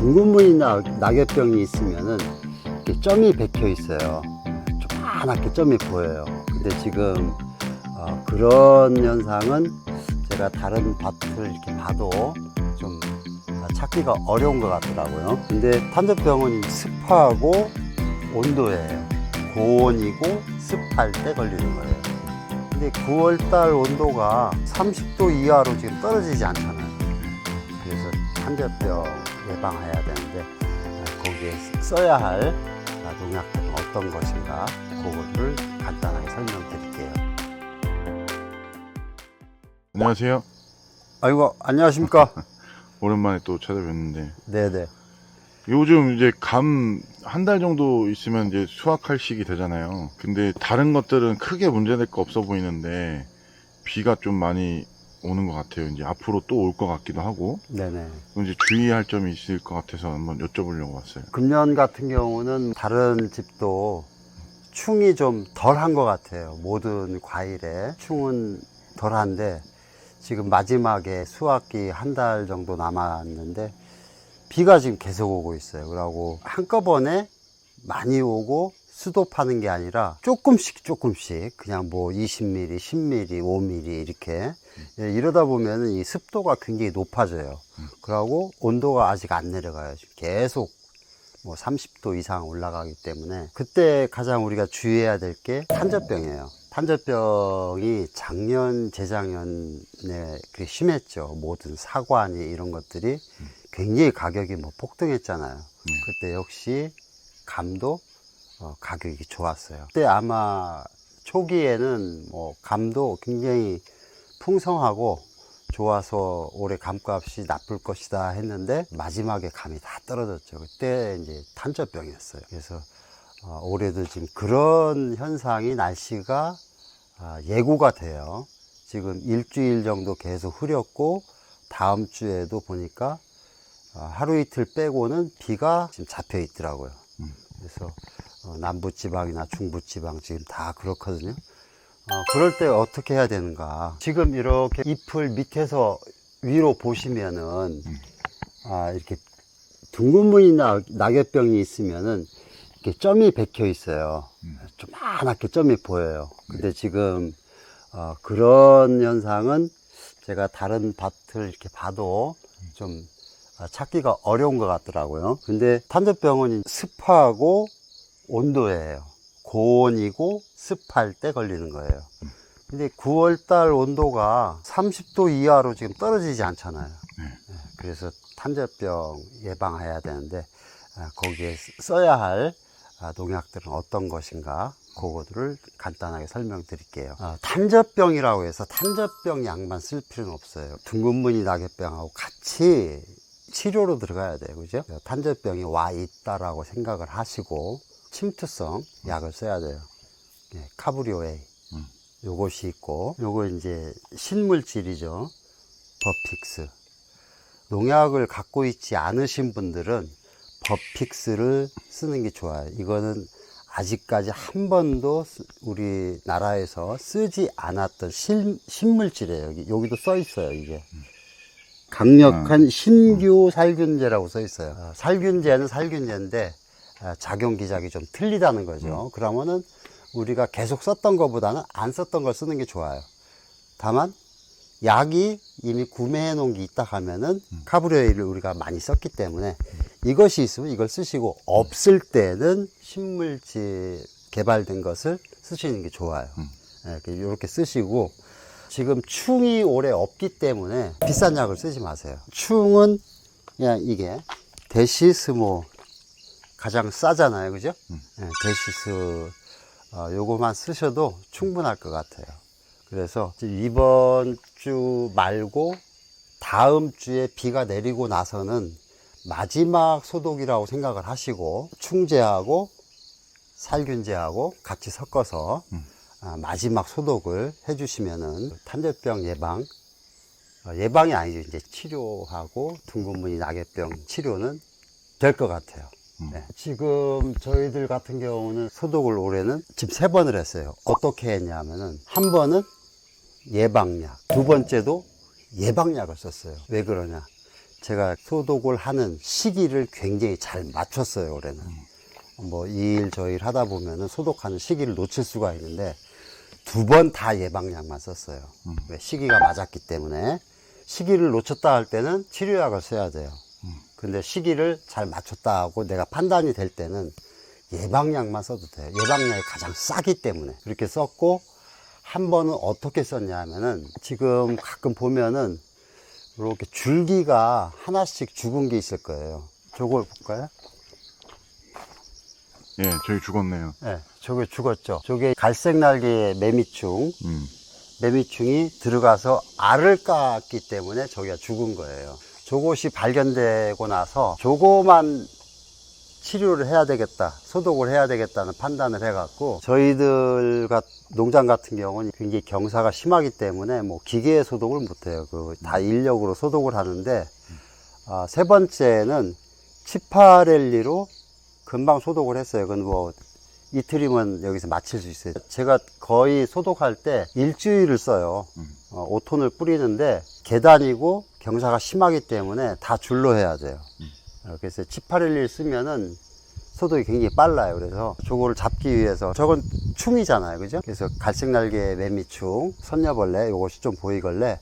둥근무늬나 낙엽병이 있으면은 이렇게 점이 박혀 있어요. 조그맣게 점이 보여요. 근데 지금 어, 그런 현상은 제가 다른 밭을 이렇게 봐도 좀 찾기가 어려운 것 같더라고요. 근데 탄저병은 습하고 온도예요. 고온이고 습할 때 걸리는 거예요. 근데 9월달 온도가 30도 이하로 지금 떨어지지 않잖아요. 그래서 탄저병 예방해야 되는데 아, 거기에 써야 할 아, 농약들은 어떤 것인가 그거를 간단하게 설명드릴게요. 안녕하세요. 아이고 안녕하십니까? 오랜만에 또 찾아뵙는데 네네. 요즘 이제 감 한 달 정도 있으면 이제 수확할 시기 되잖아요. 근데 다른 것들은 크게 문제될 거 없어 보이는데 비가 좀 많이 오는 것 같아요. 이제 앞으로 또 올 것 같기도 하고 네네. 이제 주의할 점이 있을 것 같아서 한번 여쭤보려고 왔어요. 금년 같은 경우는 다른 집도 충이 좀 덜한 것 같아요. 모든 과일에 충은 덜한데 지금 마지막에 수확기 한 달 정도 남았는데 비가 지금 계속 오고 있어요. 그러고 한꺼번에 많이 오고 수도 파는 게 아니라 조금씩 조금씩 그냥 뭐 20mm, 10mm, 5mm 이렇게 예, 이러다 보면은 이 습도가 굉장히 높아져요. 그러고 온도가 아직 안 내려가요. 계속 뭐 30도 이상 올라가기 때문에 그때 가장 우리가 주의해야 될 게 탄저병이에요. 탄저병이 작년, 재작년에 그 심했죠. 모든 사과니 이런 것들이 굉장히 가격이 뭐 폭등했잖아요. 그때 역시 감도 어, 가격이 좋았어요. 그때 아마 초기에는 뭐 감도 굉장히 풍성하고 좋아서 올해 감값이 나쁠 것이다 했는데 마지막에 감이 다 떨어졌죠. 그때 이제 탄저병이었어요. 그래서 어, 올해도 지금 그런 현상이 날씨가 아, 예고가 돼요. 지금 일주일 정도 계속 흐렸고 다음 주에도 보니까 어, 하루 이틀 빼고는 비가 지금 잡혀 있더라고요. 그래서 어, 남부지방이나 중부지방 지금 다 그렇거든요. 어, 그럴 때 어떻게 해야 되는가? 지금 이렇게 잎을 밑에서 위로 보시면은 아, 이렇게 둥근 무늬나 낙엽병이 있으면은 이렇게 점이 박혀 있어요. 조그맣게 점이 보여요. 근데 지금 어, 그런 현상은 제가 다른 밭을 이렇게 봐도 좀 아, 찾기가 어려운 것 같더라고요. 근데 탄저병은 습하고 온도예요. 고온이고 습할 때 걸리는 거예요. 근데 9월달 온도가 30도 이하로 지금 떨어지지 않잖아요. 예, 그래서 탄저병 예방해야 되는데 아, 거기에 써야 할 아, 농약들은 어떤 것인가 그거들을 간단하게 설명드릴게요. 아, 탄저병이라고 해서 탄저병 약만 쓸 필요는 없어요. 둥근무늬 낙엽병하고 같이 치료로 들어가야 돼요. 그죠? 탄저병이 와 있다라고 생각을 하시고 침투성 약을 써야 돼요. 예, 카브리오에이. 요것이 있고 요거 이제 신물질이죠. 버픽스. 농약을 갖고 있지 않으신 분들은 버픽스를 쓰는 게 좋아요. 이거는 아직까지 한 번도 쓰- 우리나라에서 쓰지 않았던 신, 신물질이에요. 여기, 여기도 써 있어요, 이게. 강력한 신규 살균제라고 써 있어요. 어, 살균제는 살균제인데 어, 작용 기작이 좀 틀리다는 거죠. 그러면은 우리가 계속 썼던 것보다는 안 썼던 걸 쓰는 게 좋아요. 다만 약이 이미 구매해 놓은 게 있다 하면은 카브리오일을 우리가 많이 썼기 때문에 이것이 있으면 이걸 쓰시고 없을 때는 신물질 개발된 것을 쓰시는 게 좋아요. 예, 이렇게 쓰시고 지금 충이 올해 없기 때문에 비싼 약을 쓰지 마세요. 충은 그냥 이게 데시스모 가장 싸잖아요, 그죠? 예, 데시스 어, 요거만 쓰셔도 충분할 것 같아요. 그래서 이번 주 말고 다음 주에 비가 내리고 나서는 마지막 소독이라고 생각을 하시고 충제하고 살균제하고 같이 섞어서 아, 마지막 소독을 해주시면은 탄저병 예방 어, 예방이 아니죠 이제 치료하고 둥근무늬 낙엽병 치료는 될 것 같아요. 네. 지금 저희들 같은 경우는 소독을 올해는 지금 세 번을 했어요. 어떻게 했냐면은 한 번은 예방약, 두 번째도 예방약을 썼어요. 왜 그러냐? 제가 소독을 하는 시기를 굉장히 잘 맞췄어요, 올해는. 뭐, 이 일 저 일 하다 보면은 소독하는 시기를 놓칠 수가 있는데, 두 번 다 예방약만 썼어요. 왜? 시기가 맞았기 때문에. 시기를 놓쳤다 할 때는 치료약을 써야 돼요. 근데 시기를 잘 맞췄다 하고 내가 판단이 될 때는 예방약만 써도 돼요. 예방약이 가장 싸기 때문에. 그렇게 썼고, 한 번은 어떻게 썼냐 하면은, 지금 가끔 보면은, 이렇게 줄기가 하나씩 죽은 게 있을 거예요. 저걸 볼까요? 예, 저희 죽었네요. 네, 저게 죽었죠. 저게 갈색 날개의 매미충, 음. 매미충이 들어가서 알을 깠기 때문에 저기가 죽은 거예요. 저것이 발견되고 나서 저거만 치료를 해야 되겠다, 소독을 해야 되겠다는 판단을 해갖고 저희들 같 농장 같은 경우는 굉장히 경사가 심하기 때문에 뭐 기계 소독을 못해요. 그 다 인력으로 소독을 하는데 아, 세 번째는 치파렐리로 금방 소독을 했어요. 그건 뭐 이틀이면 여기서 마칠 수 있어요. 제가 거의 소독할 때 일주일을 써요. 어, 5톤을 뿌리는데 계단이고 경사가 심하기 때문에 다 줄로 해야 돼요. 어, 그래서 치파렐리를 쓰면은 소독이 굉장히 빨라요. 그래서 저거를 잡기 위해서 저건 충이잖아요. 그죠? 그래서 갈색 날개 매미충, 선녀벌레 요것이 좀 보이걸래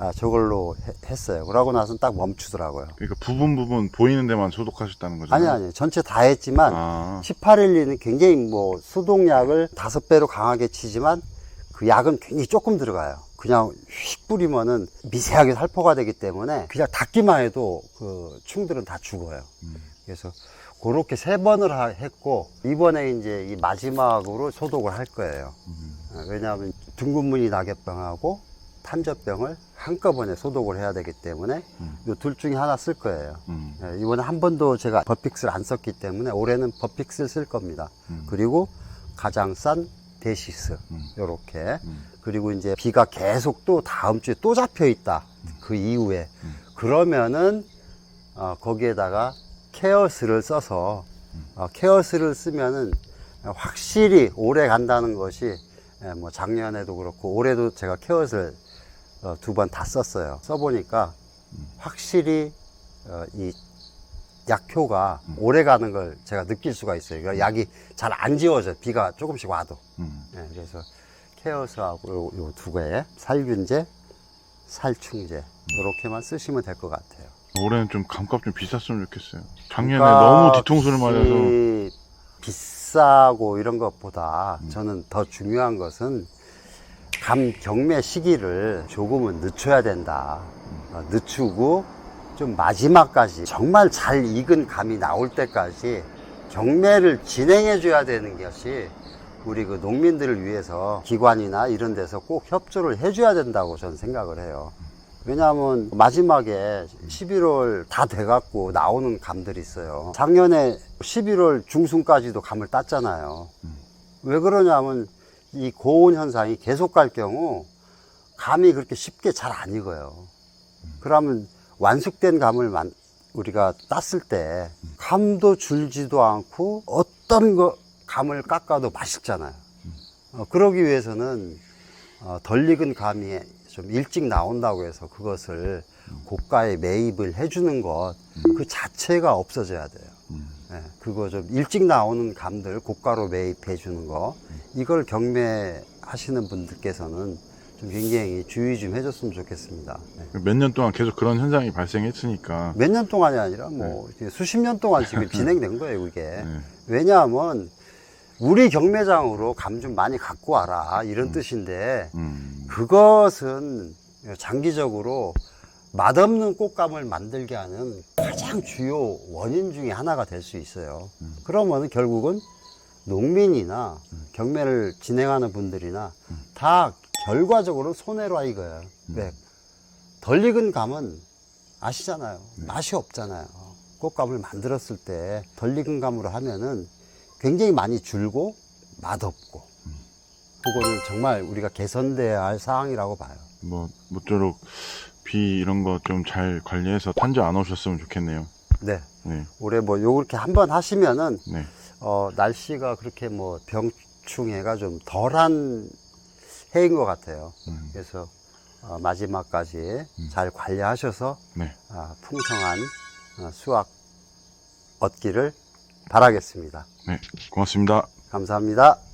아, 저걸로 해- 했어요. 그러고 나서는 딱 멈추더라고요. 그러니까 부분 부분 보이는 데만 소독하셨다는 거죠? 아니 아니 전체 다 했지만 아, 18일리는 굉장히 뭐 수독약을 다섯 배로 강하게 치지만 그 약은 굉장히 조금 들어가요. 그냥 휙 뿌리면은 미세하게 살포가 되기 때문에 그냥 닿기만 해도 그 충들은 다 죽어요. 그래서 그렇게 세 번을 하- 했고 이번에 이제 이 마지막으로 소독을 할 거예요. 어, 왜냐하면 둥근무늬 낙엽병하고 탄저병을 한꺼번에 소독을 해야 되기 때문에 이둘 중에 하나 쓸 거예요. 음. 예, 이번에 한 번도 제가 버픽스를 안 썼기 때문에 올해는 버픽스를 쓸 겁니다. 음. 그리고 가장 싼 데시스 요렇게. 음. 그리고 이제 비가 계속 또 다음 주에 또 잡혀 있다. 그 이후에. 음. 그러면은 어, 거기에다가 케어스를 써서 어, 케어스를 쓰면은 확실히 오래 간다는 것이 예, 뭐 작년에도 그렇고 올해도 제가 케어스를 어, 두 번 다 썼어요. 써보니까 확실히 어, 이 약효가 오래 가는 걸 제가 느낄 수가 있어요. 그러니까 약이 잘 안 지워져. 비가 조금씩 와도. 음. 예, 그래서 케어스하고 요 두 개, 살균제, 살충제 이렇게만 쓰시면 될 것 같아요. 올해는 좀 감값 좀 비쌌으면 좋겠어요. 작년에 그러니까 너무 뒤통수를 맞아서 비싸고 이런 것보다 음. 저는 더 중요한 것은 감 경매 시기를 조금은 늦춰야 된다. 어, 늦추고 좀 마지막까지 정말 잘 익은 감이 나올 때까지 경매를 진행해 줘야 되는 것이 우리 그 농민들을 위해서 기관이나 이런 데서 꼭 협조를 해 줘야 된다고 저는 생각을 해요. 왜냐하면 마지막에 11월 다 돼갖고 나오는 감들이 있어요. 작년에 11월 중순까지도 감을 땄잖아요. 왜 그러냐면 이 고온 현상이 계속 갈 경우 감이 그렇게 쉽게 잘 안 익어요. 그러면 완숙된 감을 만- 우리가 땄을 때 감도 줄지도 않고 어떤 거 감을 깎아도 맛있잖아요. 어, 그러기 위해서는 어, 덜 익은 감이 좀 일찍 나온다고 해서 그것을 고가에 매입을 해주는 것 그 자체가 없어져야 돼요. 예, 그거 좀 일찍 나오는 감들 고가로 매입해 주는 거 이걸 경매하시는 분들께서는 좀 굉장히 주의 좀 해줬으면 좋겠습니다. 네. 몇 년 동안 계속 그런 현상이 발생했으니까 몇 년 동안이 아니라 뭐 이게 수십 년 동안 지금 진행된 거예요, 이게. 네. 왜냐하면 우리 경매장으로 감 좀 많이 갖고 와라 이런 뜻인데 음. 그것은 장기적으로 맛없는 꽃감을 만들게 하는 가장 주요 원인 중에 하나가 될 수 있어요. 그러면 결국은 농민이나 경매를 진행하는 분들이나 다 결과적으로 손해라 이거예요. 왜? 덜 익은 감은 아시잖아요. 맛이 없잖아요. 꽃감을 만들었을 때 덜 익은 감으로 하면은 굉장히 많이 줄고 맛없고 그거는 정말 우리가 개선돼야 할 사항이라고 봐요. 뭐 모쪼록 비 이런 거 좀 잘 관리해서 탄저 안 오셨으면 좋겠네요. 네. 네, 올해 뭐 요렇게 한번 하시면은 네, 어 날씨가 그렇게 뭐 병충해가 좀 덜한 해인 것 같아요. 음. 그래서 어, 마지막까지 잘 관리하셔서 네. 아, 풍성한 어, 수확 얻기를 바라겠습니다. 네. 고맙습니다. 감사합니다.